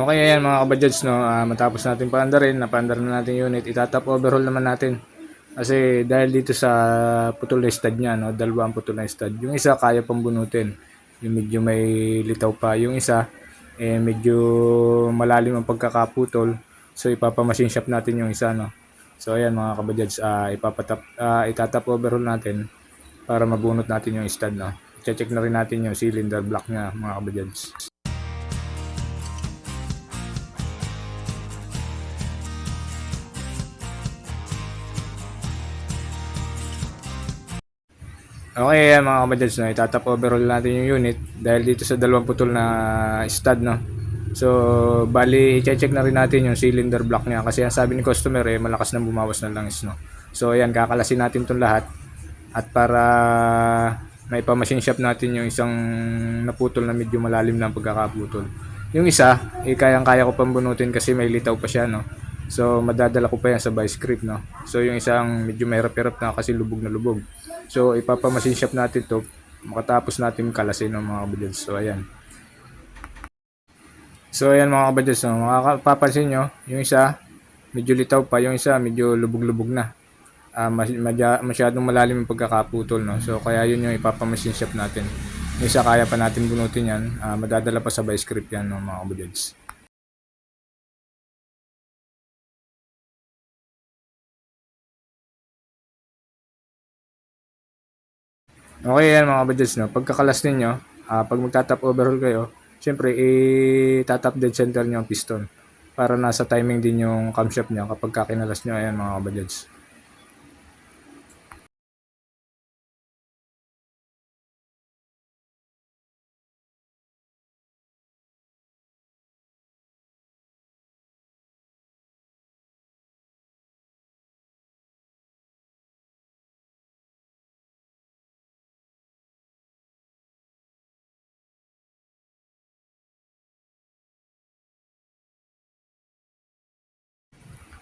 Okay, ayan mga kabajads, no? Ah, matapos natin paandarin, napaandar na natin unit, itatap overhaul naman natin. Kasi dahil dito sa putol na stud niya, no? dalawa ang putol na stud. Yung isa kaya pang bunutin. Yung medyo may litaw pa. Yung isa, eh, medyo malalim ang pagkakaputol. So ipapamachine shop natin yung isa, no? So ayan mga kabajads, ah, ipapatap, ah, itatap overhaul natin para mabunot natin yung stud, no? Check na rin natin yung cylinder block niya, mga kabajads. Okay, ayan mga kabajads, no? itatap overall natin yung unit dahil dito sa dalawang putol na stud, no? So, bali, i-check na rin natin yung cylinder block niya kasi ang sabi ni customer, eh, malakas na bumawas ng langis, no? So, ayan, kakalasin natin itong lahat at para may pa-machine shop natin yung isang naputol na medyo malalim na pagkakaputol. Yung isa, eh, kayang-kaya ko pang bunutin kasi may litaw pa siya, no? So, madadala ko pa yan sa vice grip, no? So, yung isang medyo mahirap-hirap na kasi lubog na lubog. So, ipapamasin shop natin to makatapos natin kalasin ng mga kabadyans. So, ayan. So, ayan mga kabadyans. No? Makakapapansin nyo, yung isa, medyo litaw pa. Yung isa, medyo lubog-lubog na. Madya, masyadong malalim yung pagkakaputol. No? So, kaya yun yung ipapamasin shop natin. Yung isa, kaya pa natin bunutin yan. Ah, madadala pa sa vice grip yan, no, mga kabadyans. Okay yan mga kabadyans, no? Pagkakalas ninyo, ah, pag magtatap overhaul kayo, syempre, i-tatap dead center nyo ang piston para nasa timing din yung camshaft nyo kapag kakinalas nyo. Ayan mga kabadyans.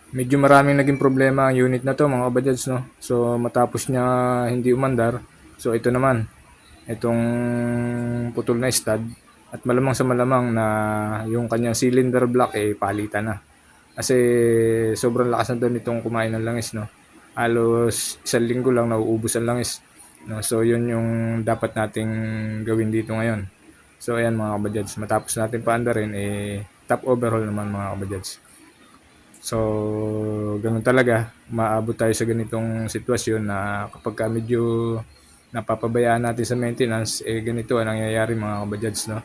Medyo maraming naging problema ang unit na to mga kabadyans, no? So matapos niya hindi umandar, so ito naman, itong putol na stud at malamang sa malamang na yung kanyang cylinder block eh palitan na. Kasi sobrang lakas na doon itong kumain ng langis, no? Halos isang linggo lang nauubos ang langis. No? So yun yung dapat nating gawin dito ngayon. So ayan mga kabadyans, matapos natin paandarin eh top overhaul naman mga kabadyans. So, ganun talaga. Maabot tayo sa ganitong sitwasyon na kapag ka medyo napapabayaan natin sa maintenance, eh ganito ang nangyayari mga kabajads, no?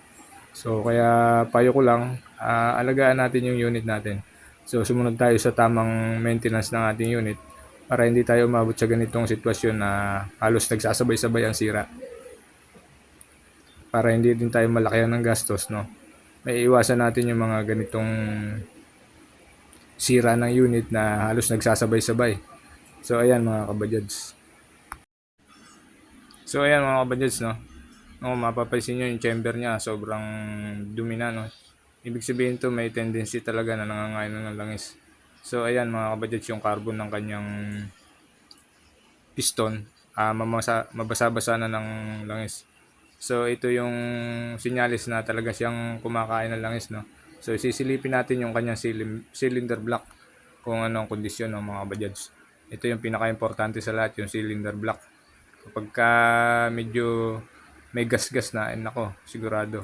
So, kaya payo ko lang, ah, alagaan natin yung unit natin. So, sumunod tayo sa tamang maintenance ng ating unit para hindi tayo umabot sa ganitong sitwasyon na halos nagsasabay-sabay ang sira. Para hindi din tayo malakihan ng gastos, no? May iwasan natin yung mga ganitong sira ng unit na halos nagsasabay-sabay. So ayan mga kabajads. So ayan mga kabajads no. No, mapapansin nyo yung chamber niya sobrang dumi na no. Ibig sabihin to may tendency talaga na nangangain ng langis. So ayan mga kabajads yung carbon ng kanyang piston ah mamasa, mabasa-basa na ng langis. So ito yung sinyalis na talaga siyang kumakain ng langis no. So sisilipin natin yung kanyang cylim- cylinder block kung ano ang kondisyon ng mga bajads. Ito yung pinaka-importante sa lahat, yung cylinder block. Kapag ka medyo may gas-gas na, eh nako, sigurado.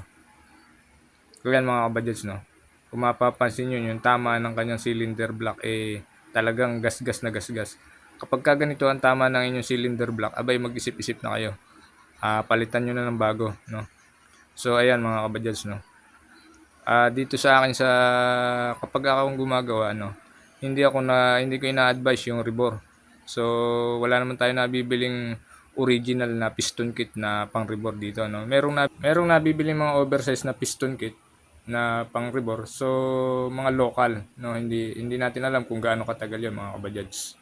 Kaya mga kabajads, no? Kung mapapansin nyo, yung tama ng kanyang cylinder block, eh talagang gas-gas na gas-gas. Kapag ka ganito ang tama ng inyong cylinder block, abay mag-isip-isip na kayo. Ah, palitan nyo na ng bago, no? So, ayan mga kabajads, no? Ah, dito sa akin sa kapag ako gumagawa ano, hindi ako na hindi ko ina-advise yung rebore. So wala naman tayo nabibiling original na piston kit na pang rebore dito no. Merong na merong nabibiling mga oversize na piston kit na pang rebore. So mga local no, hindi hindi natin alam kung gaano katagal 'yon mga kabajads.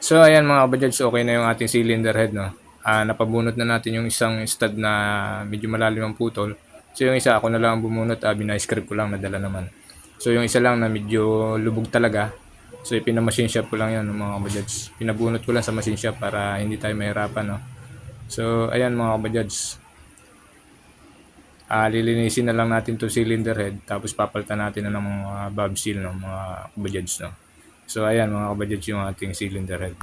So ayan mga kabajads, okay na yung ating cylinder head no. Ah, napabunot na natin yung isang stud na medyo malalim ang putol. So yung isa ako na lang ang bumunot, uh, binay-script ko lang, nadala naman. So yung isa lang na medyo lubog talaga. So ipinamachine shop ko lang yan mga kabajads. Pinabunot ko lang sa machine shop para hindi tayo mahirapan. No? So ayan mga kabajads. Ah, lilinisin na lang natin 'tong cylinder head tapos papalitan natin na ng mga valve seal 'no, mga kabadyads 'no. So ayan mga kabadyads yung ating cylinder head.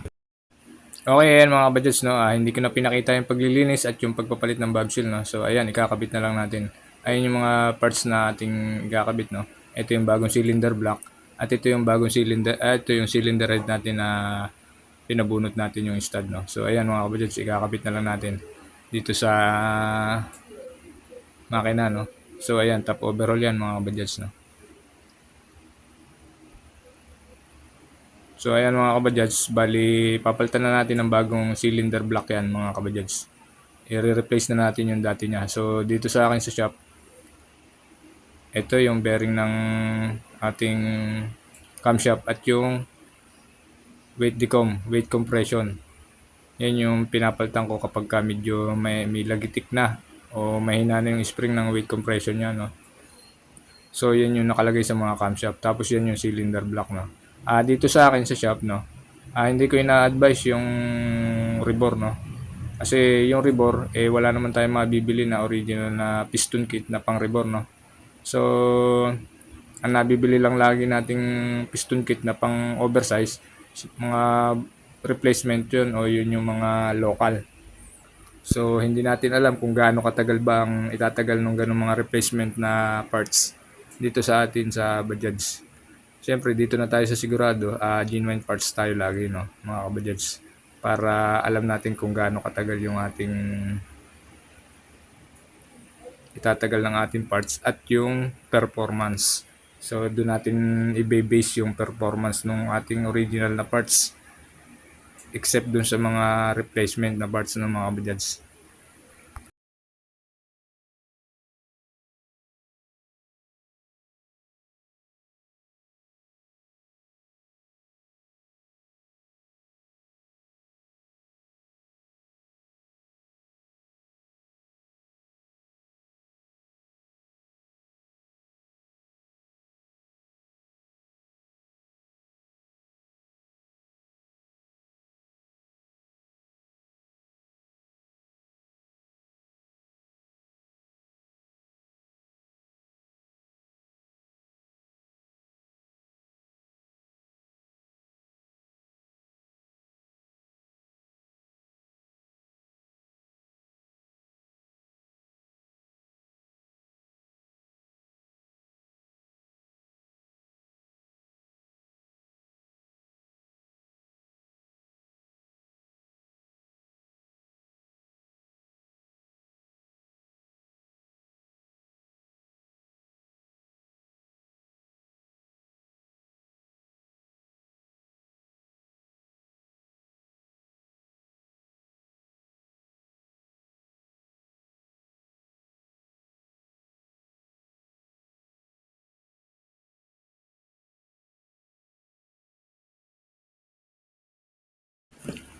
Okay, ayan mga kabadyads 'no, ah, hindi ko na pinakita yung paglilinis at yung pagpapalit ng valve seal 'no. So ayan, ikakabit na lang natin. Ayan yung mga parts na ating ikakabit 'no. Ito yung bagong cylinder block at ito yung bagong cylinder ah, ito yung cylinder head natin na pinabunot natin yung stud 'no. So ayan mga kabadyads, ikakabit na lang natin dito sa makina no. So ayan, top overall yan mga kabadyads no. So ayan mga kabadyads, bali papalitan na natin ng bagong cylinder block yan mga kabadyads. I-replace na natin yung dati niya. So dito sa akin sa shop, ito yung bearing ng ating camshaft at yung weight decom, weight compression. Yan yung pinapalitan ko kapag ka medyo may, may lagitik na o mahina na yung spring ng weight compression niya, no. So, yan yung nakalagay sa mga camshaft. Tapos, yan yung cylinder block, no. Ah, dito sa akin sa shop, no. Ah, hindi ko ina-advise yung rebore, no. Kasi yung rebore, eh, wala naman tayong mabibili na original na piston kit na pang rebore, no. So, ang nabibili lang lagi nating piston kit na pang oversize, mga replacement yun o yun yung mga local. So, hindi natin alam kung gaano katagal ba ang itatagal ng ganung mga replacement na parts dito sa atin sa Bajaj. Siyempre, dito na tayo sa sigurado, ah, genuine parts tayo lagi, no, mga kabajaj. Para alam natin kung gaano katagal yung ating itatagal ng ating parts at yung performance. So, doon natin i-base yung performance ng ating original na parts except dun sa mga replacement na parts ng mga Bajads.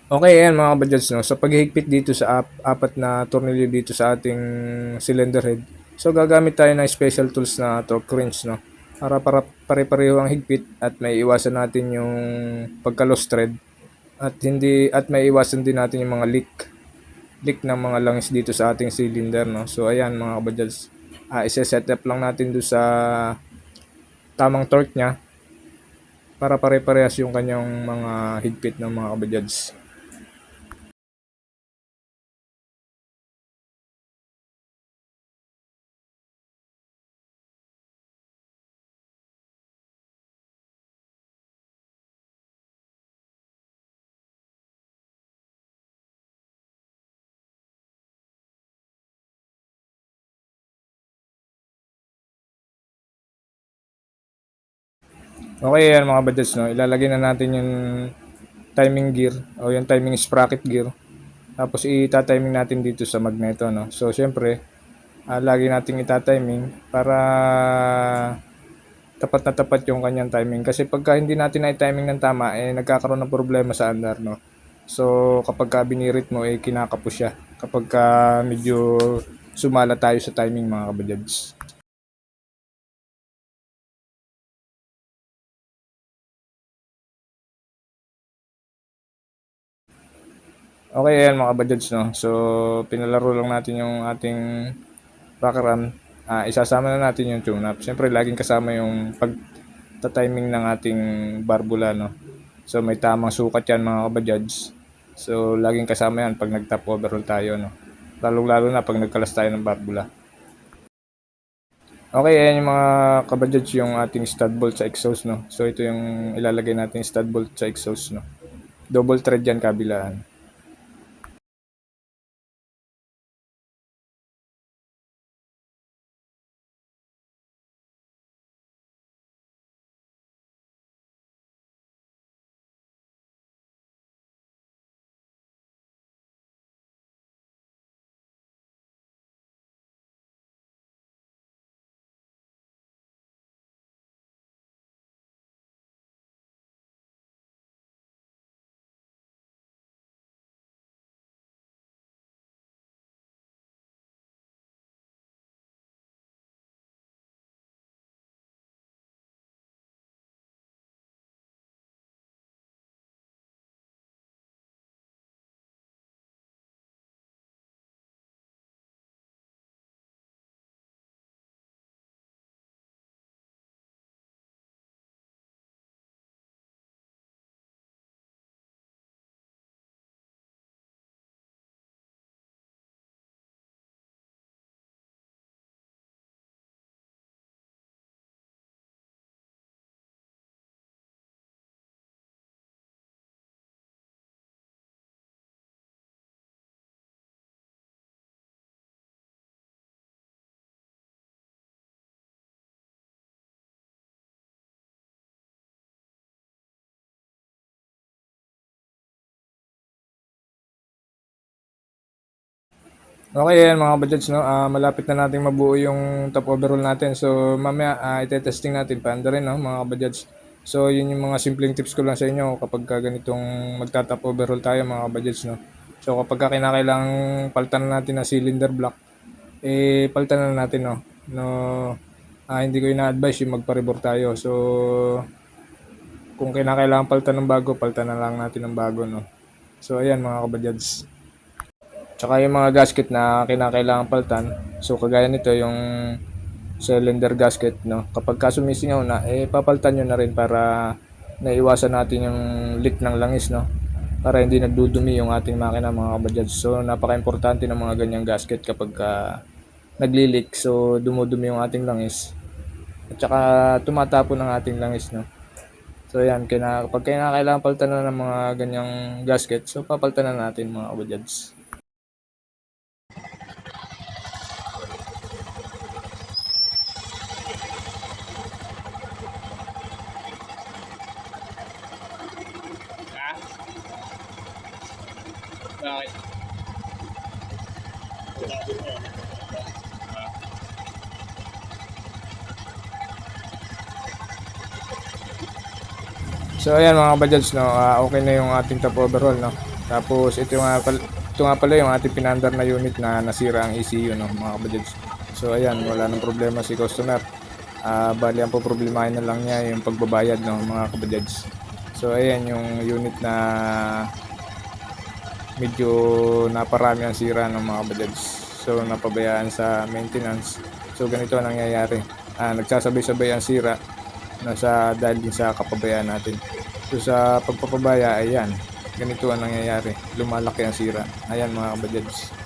Okay, ayan mga kabadyals, no? Sa paghihigpit dito sa ap apat na tornilyo dito sa ating cylinder head, so gagamit tayo ng special tools na torque wrench, no? Para para pare-pareho ang higpit at may iwasan natin yung pagka-lost thread at hindi at may iwasan din natin yung mga leak leak ng mga langis dito sa ating cylinder, no? So ayan mga kabadyals, ah, isa-set up lang natin do sa tamang torque niya para pare-parehas yung kanyang mga higpit ng mga kabadyals. Okay, yan mga badges, no? Ilalagay na natin yung timing gear o yung timing sprocket gear. Tapos ita-timing natin dito sa magneto, no? So, syempre, ah, lagi nating ita-timing para tapat na tapat yung kanyang timing. Kasi pagka hindi natin na timing ng tama, eh, nagkakaroon ng problema sa andar, no? So, kapag ka binirit mo, eh, kinakapos siya. Kapag ka medyo sumala tayo sa timing, mga kabadyads. Okay, ayan mga kabadyads, no? So, pinalaro lang natin yung ating rocker arm, ah, isasama na natin yung tune-up. Siyempre, laging kasama yung pag-timing ng ating barbula, no? So, may tamang sukat yan mga kabajads. So, laging kasama yan pag nag-top overall tayo, no? Lalo-lalo na pag nagkalas tayo ng barbula. Okay, ayan yung mga kabajads yung ating stud bolt sa exhaust, no? So, ito yung ilalagay natin stud bolt sa exhaust, no? Double thread yan kabilaan. Okay, ayan mga kabajads, no? Ah, malapit na nating mabuo yung top overall natin. So, mamaya uh, ite-testing natin paanda rin, no, mga kabajads. So, yun yung mga simpleng tips ko lang sa inyo kapag ka ganitong magta-top overall tayo, mga kabajads, no? So, kapag ka kinakailangang palitan na natin na cylinder block, eh, palitan na natin, no? No, ah, hindi ko ina-advise yung magpa-rebore tayo. So, kung kinakailangan palitan ng bago, palitan na lang natin ng bago, no? So, ayan mga kabajads. Tsaka yung mga gasket na kinakailangan palitan. So kagaya nito yung cylinder gasket no. Kapag ka sumisingaw na eh papalitan niyo na rin para naiwasan natin yung leak ng langis no. Para hindi nagdudumi yung ating makina mga kabajads. So napaka-importante ng mga ganyang gasket kapag ka nagli-leak. So dumudumi yung ating langis. At saka tumatapon ng ating langis no. So yan, kina, pag kailangan palitan na ng mga ganyang gasket, so papalitan na natin mga kabajads. Bakit? So ayan mga kabajads no, ah, okay na yung ating top overall no. Tapos ito nga pala, ito nga pala yung ating pinandar na unit na nasira ang ECU no mga kabajads. So ayan, wala nang problema si customer. Ah, bali ang poproblemahin na lang niya yung pagbabayad no mga kabajads. So ayan yung unit na medyo naparami ang sira ng mga kabajads. So napabayaan sa maintenance. So ganito ang nangyayari. Ah, nagsasabay-sabay ang sira nasa dahil din sa kapabayaan natin. So sa pagpapabaya, ayan, ganito ang nangyayari. Lumalaki ang sira. Ayan mga kabajads.